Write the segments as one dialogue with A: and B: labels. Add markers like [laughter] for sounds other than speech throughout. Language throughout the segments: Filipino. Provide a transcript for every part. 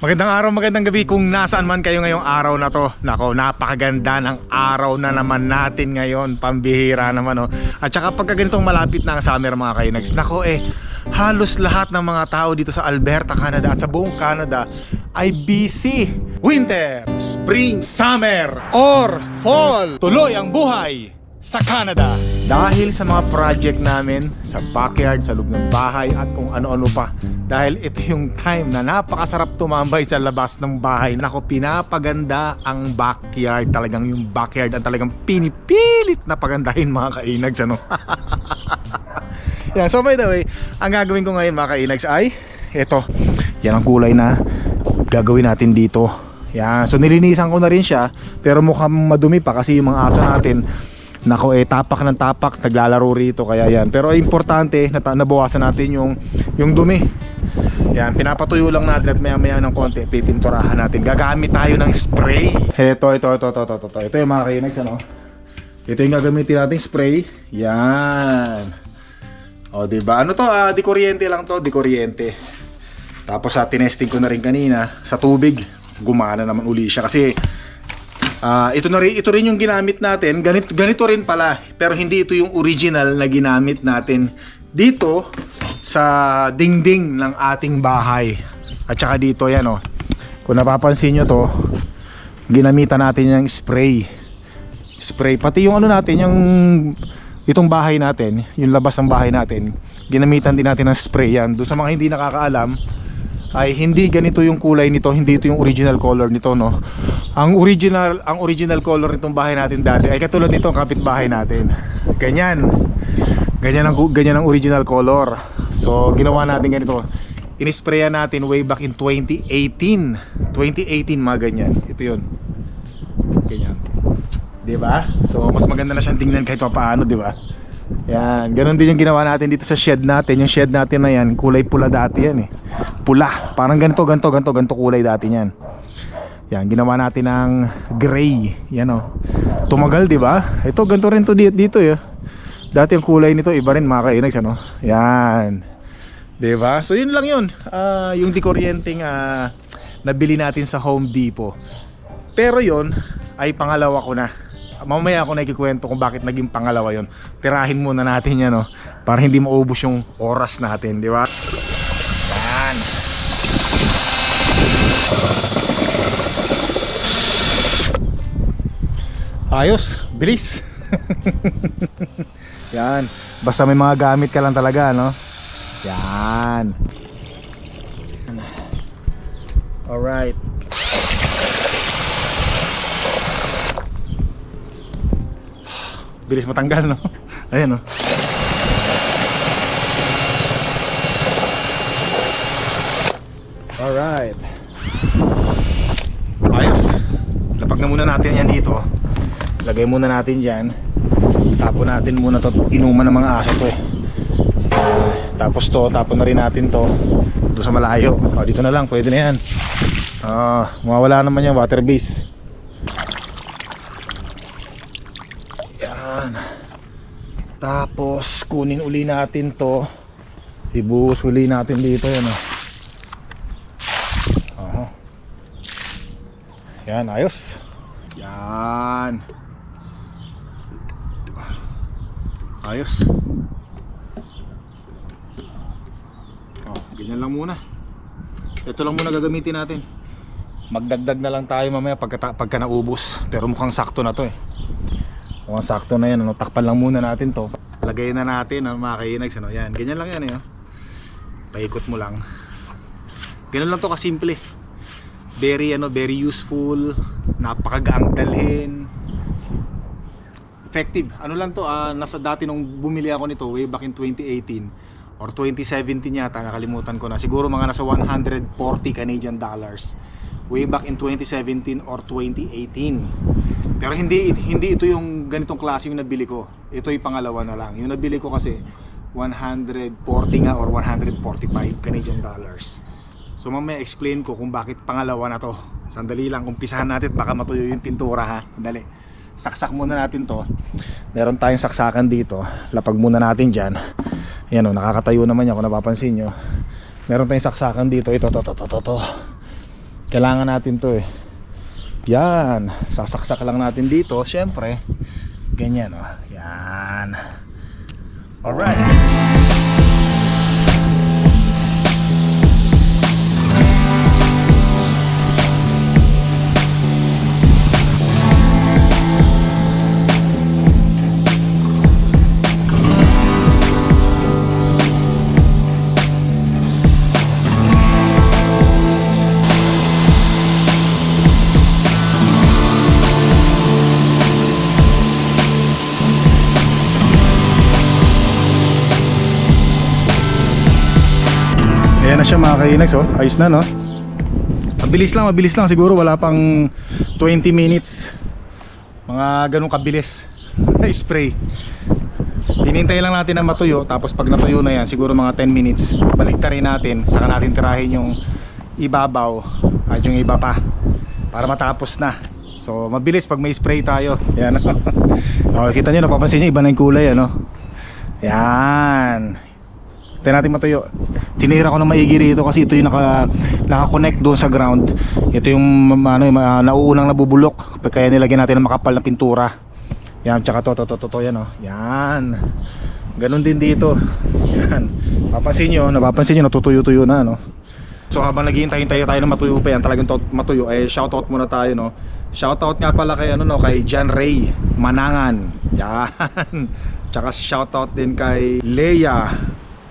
A: Magandang araw, magandang gabi kung nasaan man kayo ngayong araw na to. Nako, napakaganda ng araw na naman natin ngayon. Pambihira naman oh. At saka pagka ganitong malapit na ang summer mga kainags. Nako eh, halos lahat ng mga tao dito sa Alberta, Canada at sa buong Canada ay busy. Winter, spring, summer, or fall. Tuloy ang buhay sa Canada. Dahil sa mga project namin sa backyard, sa loob ng bahay at kung ano-ano pa. Dahil ito yung time na napakasarap tumambay sa labas ng bahay. Nako, pinapaganda ang backyard. Talagang yung backyard ang talagang pinipilit na pagandahin mga kainags. Ano? [laughs] Yan, so by the way, ang gagawin ko ngayon mga kainags ay ito. Yan ang kulay na gagawin natin dito. Yan, so nilinisan ko na rin siya pero mukhang madumi pa kasi yung mga aso natin Nako eh tapak ng tapak naglalaro rito kaya yan. Pero importante na nabawasan natin yung yung dumi. Yan, pinapatuyo lang natin at maya-maya ng konti pipinturahan natin. Gagamit tayo ng spray. Ito, ito, ito, ito, ito, ito. Ito yung mga kainags ano. Ito yung gagamitin nating spray. Yan. O, di ba? Ano to? Ah, di kuryente lang to, di kuryente. Tapos sa tinesting ko na rin kanina sa tubig, gumana naman uli siya kasi Ah, ito na rin ito rin yung ginamit natin. Ganito ganito rin pala, pero hindi ito yung original na ginamit natin dito sa dingding ng ating bahay. At saka dito yan oh. Kung napapansin nyo to, ginamitan natin yung spray. Spray pati yung ano natin, yung itong bahay natin, yung labas ng bahay natin, ginamitan din natin ng spray yan. Doon sa mga hindi nakakaalam, ay hindi ganito yung kulay nito, hindi ito yung original color nito, no. Ang original, ang original color nitong bahay natin dati ay katulad nito ang kapitbahay natin. Ganyan. Ganyan ang ganyan ang original color. So, ginawa natin ganito. Inisprayan natin way back in 2018. 2018 mga ganyan. Ito 'yon. Ganyan. 'Di ba? So, mas maganda na siyang tingnan kahit pa paano, 'di ba? Yan, ganun din yung ginawa natin dito sa shed natin. Yung shed natin na yan, kulay pula dati yan eh. Pula, parang ganito, ganito, ganito, ganito kulay dati yan. Yan, ginawa natin ng gray. Yan oh. Tumagal, di ba? Ito, ganito rin to dito, dito eh. Dati ang kulay nito, iba rin mga kainags, ano? Yan. Di ba? So, yun lang yun. Ah, yung dikuryenteng ah, nabili natin sa Home Depot. Pero yun, ay pangalawa ko na mamaya ako nakikikwento kung bakit naging pangalawa yon. Tirahin muna natin yan, no? Para hindi maubos yung oras natin, di ba? Yan. Ayos, bilis. [laughs] yan. Basta may mga gamit ka lang talaga, no? Yan. Alright. Bilis matanggal no? [laughs] Ayan no? Alright ayos. Lapag na muna natin yan dito. Lagay muna natin dyan. Tapon natin muna to. Inuman ng mga aso to eh. Ah, tapos to tapon na rin natin to. Doon sa malayo. O, dito na lang. Pwede na yan. Ah mawawala naman yung water base Yan. Tapos kunin uli natin to. Ibuhos uli natin dito yan oh. Aha. Yan, ayos. Yan. Ayos. Oh, ganyan lang muna. Ito lang muna gagamitin natin. Magdagdag na lang tayo mamaya pagka, pagka naubos. Pero mukhang sakto na to eh. Mukhang sakto na yan, ano, takpan lang muna natin to. Lagay na natin, ano, mga kainags, ano, yan. Ganyan lang yan, eh. oh. Paikot mo lang. Ganun lang to kasimple. Very, ano, very useful. Napakagaang dalhin. Effective. Ano lang to, ah, nasa dati nung bumili ako nito, way back in 2018 or 2017 yata, nakalimutan ko na. Siguro mga nasa 140 Canadian dollars way back in 2017 or 2018. Pero hindi hindi ito yung ganitong klase yung nabili ko. Ito yung pangalawa na lang. Yung nabili ko kasi 140 nga or 145 Canadian dollars. So mamaya explain ko kung bakit pangalawa na to. Sandali lang, umpisahan natin baka matuyo yung pintura ha. Dali. Saksak muna natin to. Meron tayong saksakan dito. Lapag muna natin dyan. Yan o, nakakatayo naman yan kung napapansin nyo. Meron tayong saksakan dito. Ito, to, to, to, to, to. Kailangan natin to eh. Yan. Sasaksak lang natin dito. Siyempre. Ganyan oh. Yan. Alright. Na siya mga kainags oh. Ayos na no. Mabilis lang, mabilis lang siguro wala pang 20 minutes. Mga ganun kabilis. [laughs] Spray. Hinintay lang natin na matuyo tapos pag natuyo na yan siguro mga 10 minutes balik rin natin saka natin tirahin yung ibabaw at yung iba pa para matapos na so mabilis pag may spray tayo [laughs] yan [laughs] oh, kita nyo napapansin nyo iba na yung kulay ano yan Tayo natin matuyo. Tinira ko ng maigi rito kasi ito yung naka, naka-connect doon sa ground. Ito yung ano, yung, uh, nauunang nabubulok. Kaya nilagyan natin ng makapal na pintura. Yan, tsaka to, to, to, to, to yan oh. Yan. Ganon din dito. Yan. Papansin nyo, napapansin nyo, natutuyo-tuyo na no. So habang naghihintay-hintay tayo na matuyo pa yan, talagang matuyo, eh shoutout muna tayo no. Shoutout nga pala kay ano no, kay John Ray Manangan. Yan. [laughs] Tsaka shoutout din kay Leia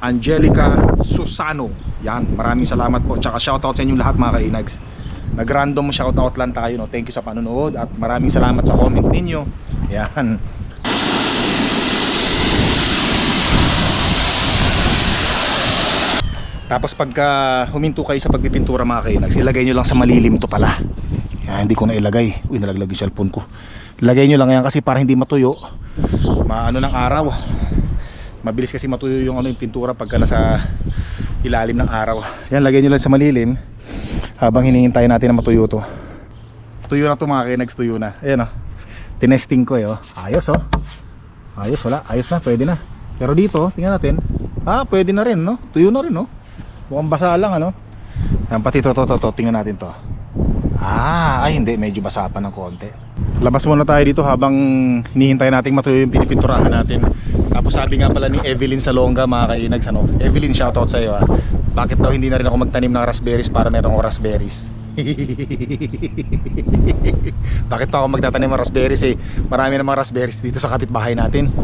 A: Angelica Susano. Yan, maraming salamat po. Tsaka shoutout sa inyong lahat mga kainags. Nag-random shoutout lang tayo no. Thank you sa panonood at maraming salamat sa comment ninyo. Yan. Tapos pagka huminto kayo sa pagpipintura mga kainags, ilagay nyo lang sa malilim to pala. Yan, hindi ko na ilagay. Uy, nalaglag yung cellphone ko. Ilagay nyo lang yan kasi para hindi matuyo. Maano ng araw. Mabilis kasi matuyo yung ano yung pintura pagka nasa ilalim ng araw. Yan, lagay nyo lang sa malilim habang hinihintay natin na matuyo to. Tuyo na to mga kainags, tuyo na. Ayan oh. Tinesting ko eh oh. Ayos oh. Ayos, wala. Ayos na, pwede na. Pero dito, tingnan natin. Ah, pwede na rin, no? Tuyo na rin, no? Mukhang basa lang, ano? Yan, pati to, to, to, to. Tingnan natin to. Ah, ay hindi. Medyo basa pa ng konti. Labas muna tayo dito habang hinihintay natin matuyo yung pinipinturahan natin. Tapos sabi nga pala ni Evelyn Salonga, mga kainags, ano? Evelyn, shoutout sa iyo, ah. Bakit daw hindi na rin ako magtanim ng raspberries para meron akong raspberries? [laughs] Bakit pa ako magtatanim ng raspberries eh? Marami namang raspberries dito sa kapitbahay natin. [laughs]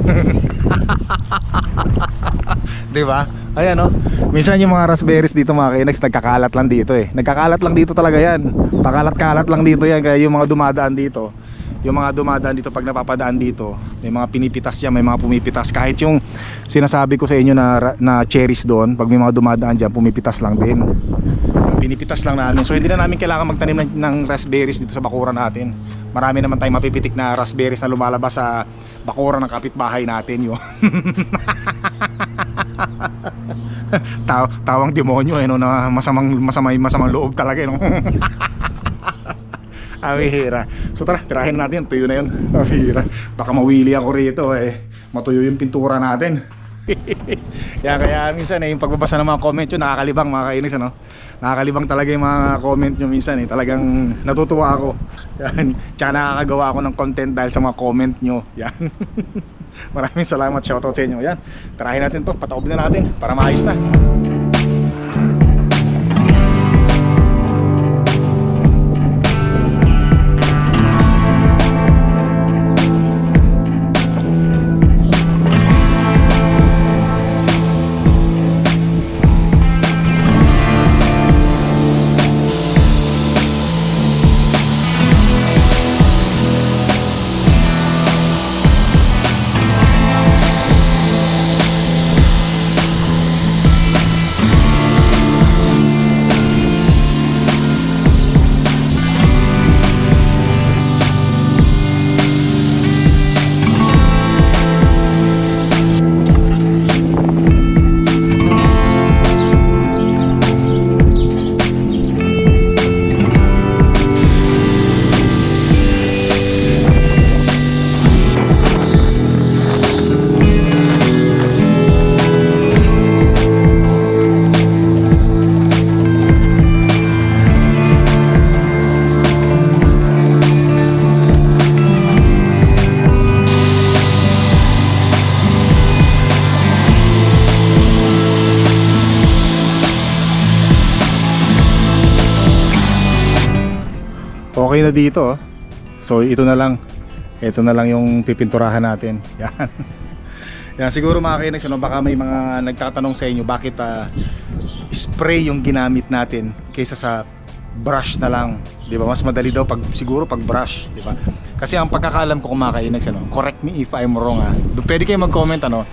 A: 'Di ba? Ayan oh. Minsan yung mga raspberries dito mga kainags nagkakalat lang dito eh. Nagkakalat lang dito talaga 'yan. Pakalat-kalat lang dito 'yan kaya yung mga dumadaan dito yung mga dumadaan dito pag napapadaan dito may mga pinipitas dyan may mga pumipitas. Kahit yung sinasabi ko sa inyo na, na cherries doon pag may mga dumadaan dyan pumipitas lang din. Pinipitas lang namin. So hindi na namin kailangan magtanim ng, ng raspberries dito sa bakuran natin. Marami naman tayong mapipitik na raspberries na lumalabas sa bakuran ng kapitbahay natin yun [laughs] Taw tawang demonyo eh no na masamang masamang masamang loob talaga eh, no [laughs] Awihira. So tara, tirahin natin. Tuyo na yun. Awihira. Baka mawili ako rito eh. Matuyo yung pintura natin. [laughs] kaya kaya minsan eh, yung pagbabasa ng mga comment yun, nakakalibang mga kainis ano. Nakakalibang talaga yung mga comment nyo minsan eh. Talagang natutuwa ako. Yan. Tsaka nakakagawa ako ng content dahil sa mga comment nyo. Yan. [laughs] Maraming salamat. Shoutout sa inyo. Yan. Tirahin natin to. Pataob na natin para maayos na. Okay na dito. oh. So ito na lang. Ito na lang yung pipinturahan natin. [laughs] Yan. Yan siguro mga kainex, ano, baka may mga nagtatanong sa inyo bakit ah, spray yung ginamit natin kaysa sa brush na lang. 'Di ba? Mas madali daw pag siguro pag brush, 'di ba? Kasi ang pagkakaalam ko kainex, ano, correct me if I'm wrong ah. Pwede kayo mag-comment ano.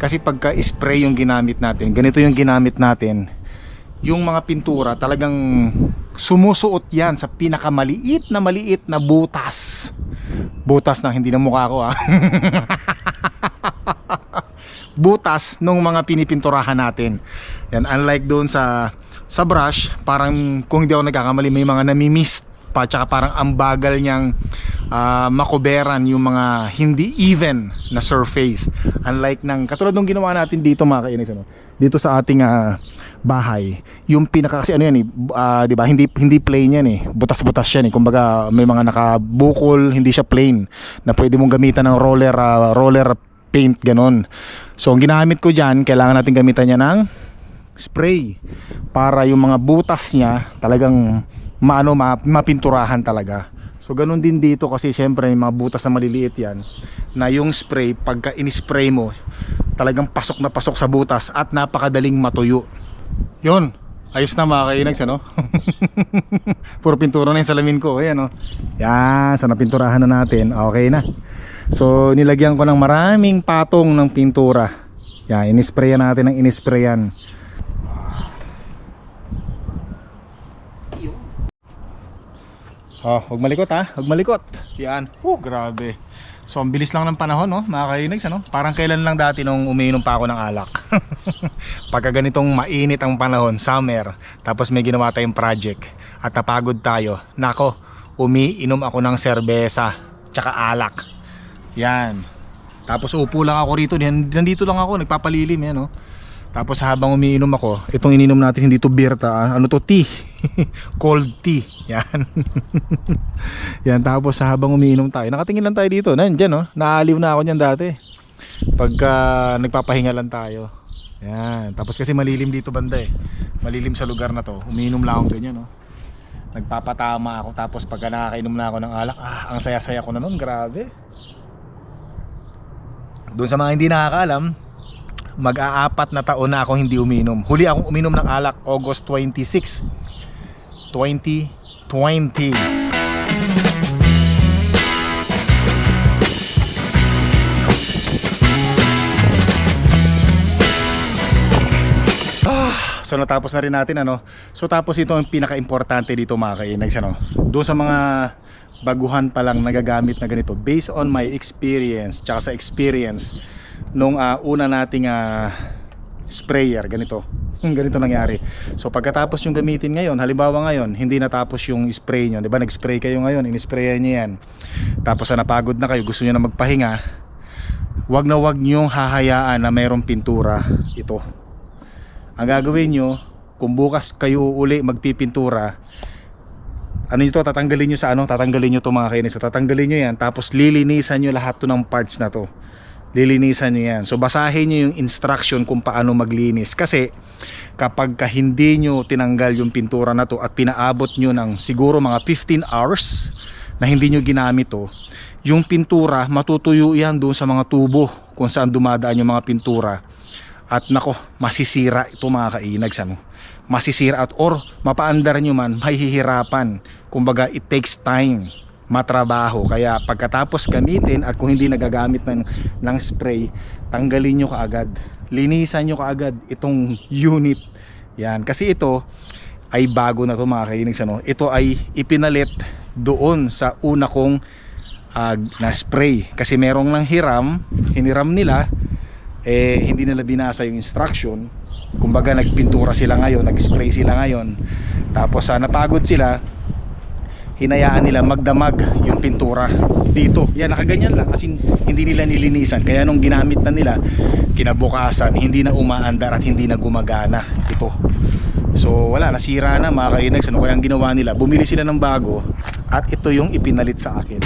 A: Kasi pagka spray yung ginamit natin, ganito yung ginamit natin yung mga pintura talagang sumusuot yan sa pinakamaliit na maliit na butas. Butas na hindi na mukha ko ha [laughs] butas nung mga pinipinturahan natin. Yan unlike doon sa sa brush parang kung hindi ako nagkakamali may mga namimist pa tsaka parang ang bagal niyang ah, makuberan yung mga hindi even na surface. Unlike ng katulad nung ginawa natin dito mga kainis ano dito sa ating ah, bahay. Yung pinaka kasi ano yan eh ah, di ba hindi hindi plain yan eh. Butas-butas yan eh. Kumbaga may mga nakabukol hindi siya plain na pwede mong gamitan ng roller ah, roller paint ganon so ang ginamit ko diyan kailangan natin gamitan niya ng spray para yung mga butas niya talagang maano ma, mapinturahan talaga. So ganun din dito kasi syempre may mga butas na maliliit yan na yung spray pagka in-spray mo talagang pasok na pasok sa butas at napakadaling matuyo yun ayos na mga kainags ano [laughs] puro pintura na yung salamin ko ayan oh. yan so napinturahan na natin okay na so nilagyan ko ng maraming patong ng pintura yan inisprayan natin ng inisprayan Oh, huwag malikot ha, huwag malikot. Yan. Oh, grabe. So, ang bilis lang ng panahon, no? Mga kainags, ano? Parang kailan lang dati nung umiinom pa ako ng alak. [laughs] Pagka ganitong mainit ang panahon, summer, tapos may ginawa tayong project at napagod tayo, nako, umiinom ako ng serbesa, tsaka alak. Yan. Tapos upo lang ako rito, nandito lang ako, nagpapalilim yan, no? Tapos habang umiinom ako, itong ininom natin hindi to beer ta, ah. ano to tea. [laughs] Cold tea. Yan. [laughs] Yan tapos habang umiinom tayo, nakatingin lang tayo dito. Nandiyan no, naaliw na ako niyan dati. Pagka nagpapahinga lang tayo. Yan. Tapos kasi malilim dito banda eh. Malilim sa lugar na to. Umiinom lang ako ganyan no. Nagpapatama ako tapos pagka nakakainom na ako ng alak, ah, ang saya-saya ko na noon, grabe. Doon sa mga hindi nakakaalam, mag-aapat na taon na ako hindi uminom. Huli akong uminom ng alak August 26, 2020. So natapos na rin natin ano. So tapos ito ang pinaka-importante dito mga kainags ano. Doon sa mga baguhan pa lang nagagamit na ganito based on my experience tsaka sa experience nung ah, una nating ah, sprayer ganito. Ganito nangyari. So pagkatapos yung gamitin ngayon halimbawa ngayon hindi natapos yung spray nyo. Di ba nag spray kayo ngayon in-sprayan nyo yan. Tapos sa napagod na kayo gusto nyo na magpahinga wag na wag nyo hahayaan na mayroong pintura ito. Ang gagawin nyo kung bukas kayo uli magpipintura ano nyo to tatanggalin nyo sa ano tatanggalin nyo to mga kainis. So tatanggalin nyo yan tapos lilinisan nyo lahat to ng parts na to lilinisan nyo yan. So basahin nyo yung instruction kung paano maglinis. Kasi kapag ka hindi nyo tinanggal yung pintura na to at pinaabot nyo ng siguro mga 15 hours na hindi nyo ginamit to yung pintura matutuyo yan doon sa mga tubo kung saan dumadaan yung mga pintura. At nako masisira ito mga kainags ano? Masisira at or mapaandar nyo man mahihirapan. Kumbaga it takes time matrabaho. Kaya pagkatapos gamitin at kung hindi nagagamit ng, ng spray tanggalin nyo kaagad. Linisan nyo kaagad itong unit. Yan. Kasi ito ay bago na to mga kainags ano? Ito ay ipinalit doon sa una kong ah, na spray. Kasi merong nang hiram hiniram nila eh hindi nila binasa yung instruction. Kumbaga nagpintura sila ngayon nag-spray sila ngayon. Tapos sa napagod sila hinayaan nila magdamag yung pintura dito. Yan nakaganyan lang kasi hindi nila nilinisan. Kaya nung ginamit na nila kinabukasan hindi na umaandar at hindi na gumagana ito. So wala nasira na mga kainags ano kaya ang ginawa nila? Bumili sila ng bago at ito yung ipinalit sa akin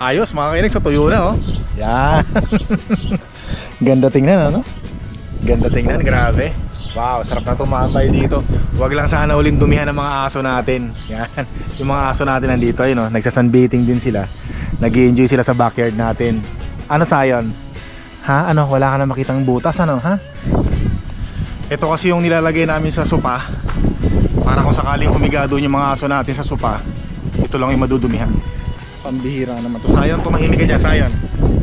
A: Ayos mga kainig, so tuyo na oh. Yan. [laughs] Ganda tingnan ano? Ganda tingnan, grabe. Wow, sarap na tumambay dito. Huwag lang sana uling dumihan ng mga aso natin. Yan. [laughs] Yung mga aso natin nandito, ayun oh, nagsasunbathing din sila. nag enjoy sila sa backyard natin. Ano sayon? Ha? Ano? Wala ka na makitang butas ano? Ha? Ito kasi yung nilalagay namin sa sopa para kung sakaling humiga doon yung mga aso natin sa sopa, ito lang yung madudumihan. Pambihira naman to. Sayang, tumahimik ka dyan, sayang.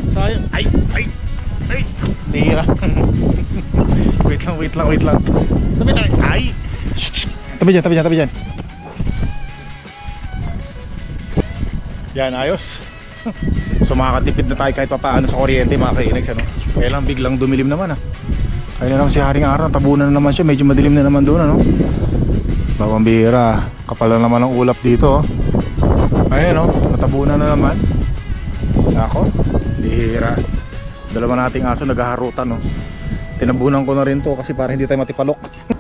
A: Sayang. Ay, ay, ay. Bihira. [laughs] wait lang, wait lang, wait lang. Tabi tabi. Ay. Tabi dyan, tabi dyan, tabi dyan. Yan, ayos. [laughs] so makakatipid na tayo kahit pa paano sa kuryente mga kainags ano. Kaya lang biglang dumilim naman ah. Ayun na naman si Haring Araw, tabunan na naman siya, medyo madilim na naman doon ano. Bawang bihira, kapal na naman ang ulap dito oh. Ayun oh, natabunan na naman. Ako, bihira. Dalawa nating aso naghaharutan oh. Tinabunan ko na rin to kasi para hindi tayo matipalok. [laughs]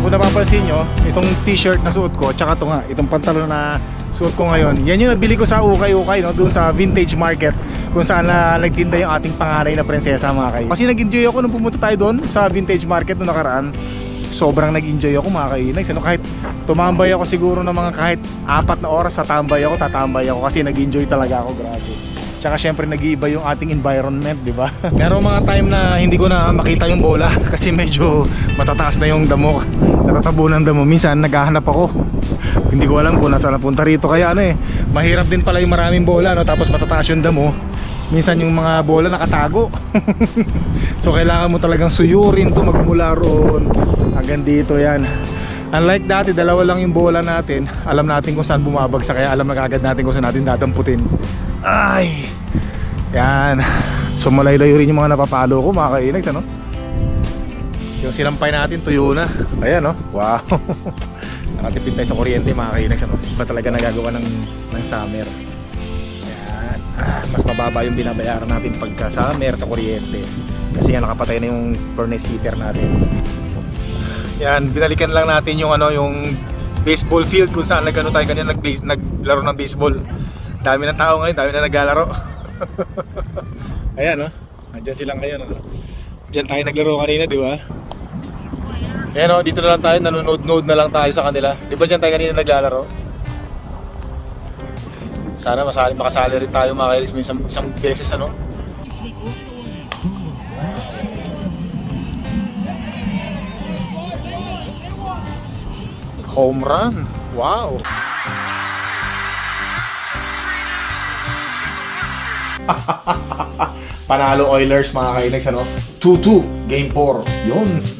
A: kung napapansin nyo, itong t-shirt na suot ko, tsaka ito nga, itong pantalon na suot ko ngayon, yan yung nabili ko sa Ukay-Ukay, no? doon sa vintage market kung saan na nagtinda yung ating panganay na prinsesa mga kayo. Kasi nag-enjoy ako nung pumunta tayo doon sa vintage market nung nakaraan. Sobrang nag-enjoy ako mga kainags. Ano, kahit tumambay ako siguro ng mga kahit apat na oras sa tambay ako, tatambay ako kasi nag-enjoy talaga ako, grabe. Tsaka syempre nag-iiba yung ating environment, di ba? [laughs] Pero mga time na hindi ko na makita yung bola [laughs] kasi medyo matataas na yung damo. Natatabunan damo. Minsan naghahanap ako. Hindi ko alam kung nasaan napunta rito. Kaya ano eh, mahirap din pala yung maraming bola, no? Tapos matataas yung damo. Minsan yung mga bola nakatago. [laughs] so kailangan mo talagang suyurin to magmula roon hanggang dito yan. Unlike dati, dalawa lang yung bola natin. Alam natin kung saan bumabagsak kaya alam na kagad natin kung saan natin dadamputin. Ay! Yan. So malay-layo rin yung mga napapalo ko mga kainags ano? Yung sinampay natin tuyo na. Ayan no? Wow! [laughs] Nakatipid tayo sa kuryente mga kainags ano? Iba talaga nagagawa ng, ng summer. Ayan. Ah, mas mababa yung binabayaran natin pagka summer sa kuryente. Kasi nga nakapatay na yung furnace heater natin. Yan, binalikan lang natin yung ano, yung baseball field kung saan nagano tayo kanina nag naglaro ng baseball. Dami ng tao ngayon, dami na naglalaro. [laughs] Ayan, oh. Andiyan sila ngayon, oh. Diyan tayo naglaro kanina, di ba? Ayan, oh, dito na lang tayo, nanonood-nood na lang tayo sa kanila. Di ba diyan tayo kanina naglalaro? Sana masali, makasali rin tayo mga kailis isang, isang beses, ano? Home run. Wow. [laughs] Panalo Oilers mga kainags ano? 2-2 game 4. Yun.